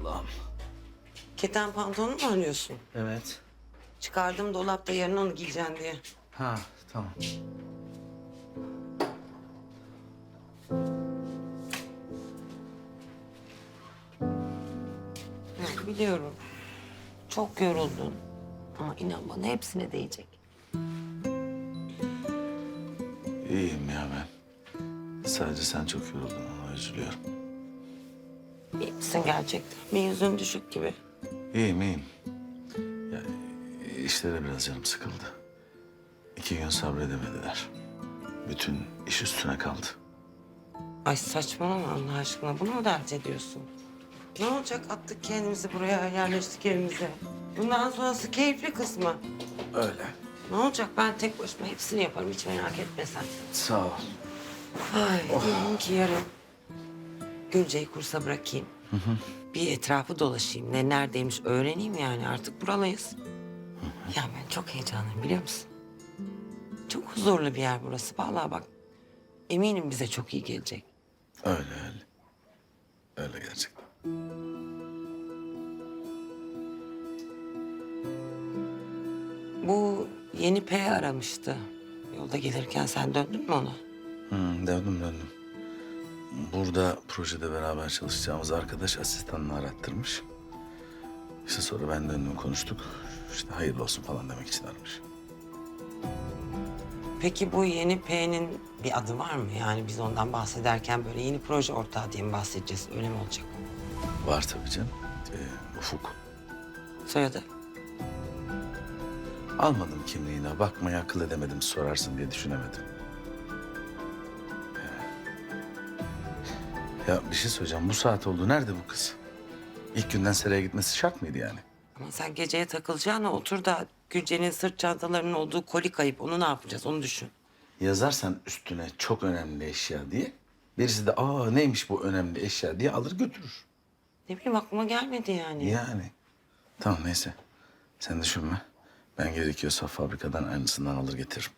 Allah'ım. Keten pantolonu mu arıyorsun? Evet. Çıkardım dolapta yarın onu giyeceksin diye. Ha tamam. Biliyorum. Çok yoruldun. Ama inan bana hepsine değecek. İyiyim ya ben. Sadece sen çok yoruldun ona üzülüyorum. Misin gerçekten? Bir yüzün düşük gibi. İyiyim iyiyim. Ya işlere biraz canım sıkıldı. İki gün sabredemediler. Bütün iş üstüne kaldı. Ay saçmalama Allah aşkına. Bunu mu dert ediyorsun? Ne olacak attık kendimizi buraya, yerleştik evimize. Bundan sonrası keyifli kısmı. Öyle. Ne olacak ben tek başıma hepsini yaparım hiç merak etme sen. Sağ ol. Ay diyelim ki yarın Gülce'yi kursa bırakayım. Bir etrafı dolaşayım. Ne neredeymiş öğreneyim yani artık buralıyız. Ya ben çok heyecanlıyım biliyor musun? Çok huzurlu bir yer burası. Vallahi bak eminim bize çok iyi gelecek. Öyle öyle. Öyle gerçekten. Bu yeni P aramıştı. Yolda gelirken sen döndün mü ona? Hı, döndüm döndüm. Burada projede beraber çalışacağımız arkadaş asistanını arattırmış. İşte sonra ben döndüm konuştuk. İşte hayırlı olsun falan demek için aramış. Peki bu yeni P'nin bir adı var mı? Yani biz ondan bahsederken böyle yeni proje ortağı diye mi bahsedeceğiz? Öyle mi olacak? Var tabii canım. Ee, Ufuk. Soyadı? Almadım kimliğine. Bakmaya akıl edemedim sorarsın diye düşünemedim. Ya bir şey söyleyeceğim. Bu saat oldu. Nerede bu kız? İlk günden seraya gitmesi şart mıydı yani? Ama sen geceye takılacağına otur da Gülce'nin sırt çantalarının olduğu koli kayıp. Onu ne yapacağız onu düşün. Yazarsan üstüne çok önemli eşya diye. Birisi de aa neymiş bu önemli eşya diye alır götürür. Ne bileyim aklıma gelmedi yani. Yani. Tamam neyse. Sen düşünme. Ben gerekiyorsa fabrikadan aynısından alır getiririm.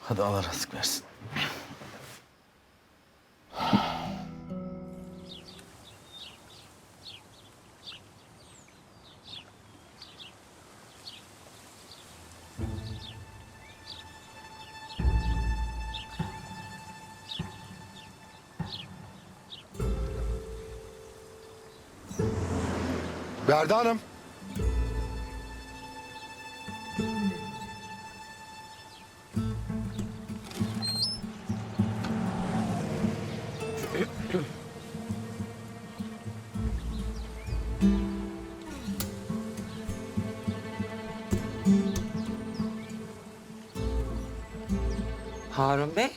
Hadi Allah rahatlık versin. Berda Hanım. Harun Bey.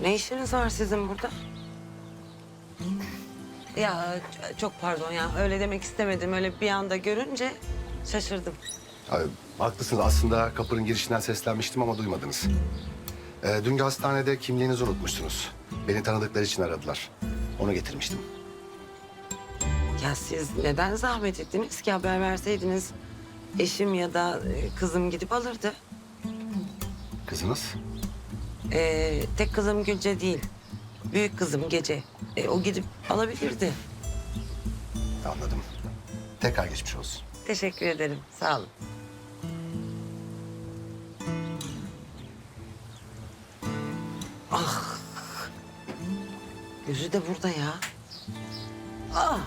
Ne işiniz var sizin burada? Ya ç- çok pardon ya öyle demek istemedim. Öyle bir anda görünce şaşırdım. Ay, haklısınız aslında kapının girişinden seslenmiştim ama duymadınız. Ee, dünkü hastanede kimliğinizi unutmuşsunuz. Beni tanıdıkları için aradılar. Onu getirmiştim. Ya siz neden zahmet ettiniz ki haber verseydiniz eşim ya da e, kızım gidip alırdı. Kızınız? Ee, tek kızım Gülce değil. Büyük kızım Gece. E, o gidip alabilirdi. Anladım. Tekrar geçmiş olsun. Teşekkür ederim. Sağ olun. Ah. Gözü de burada ya. Ah.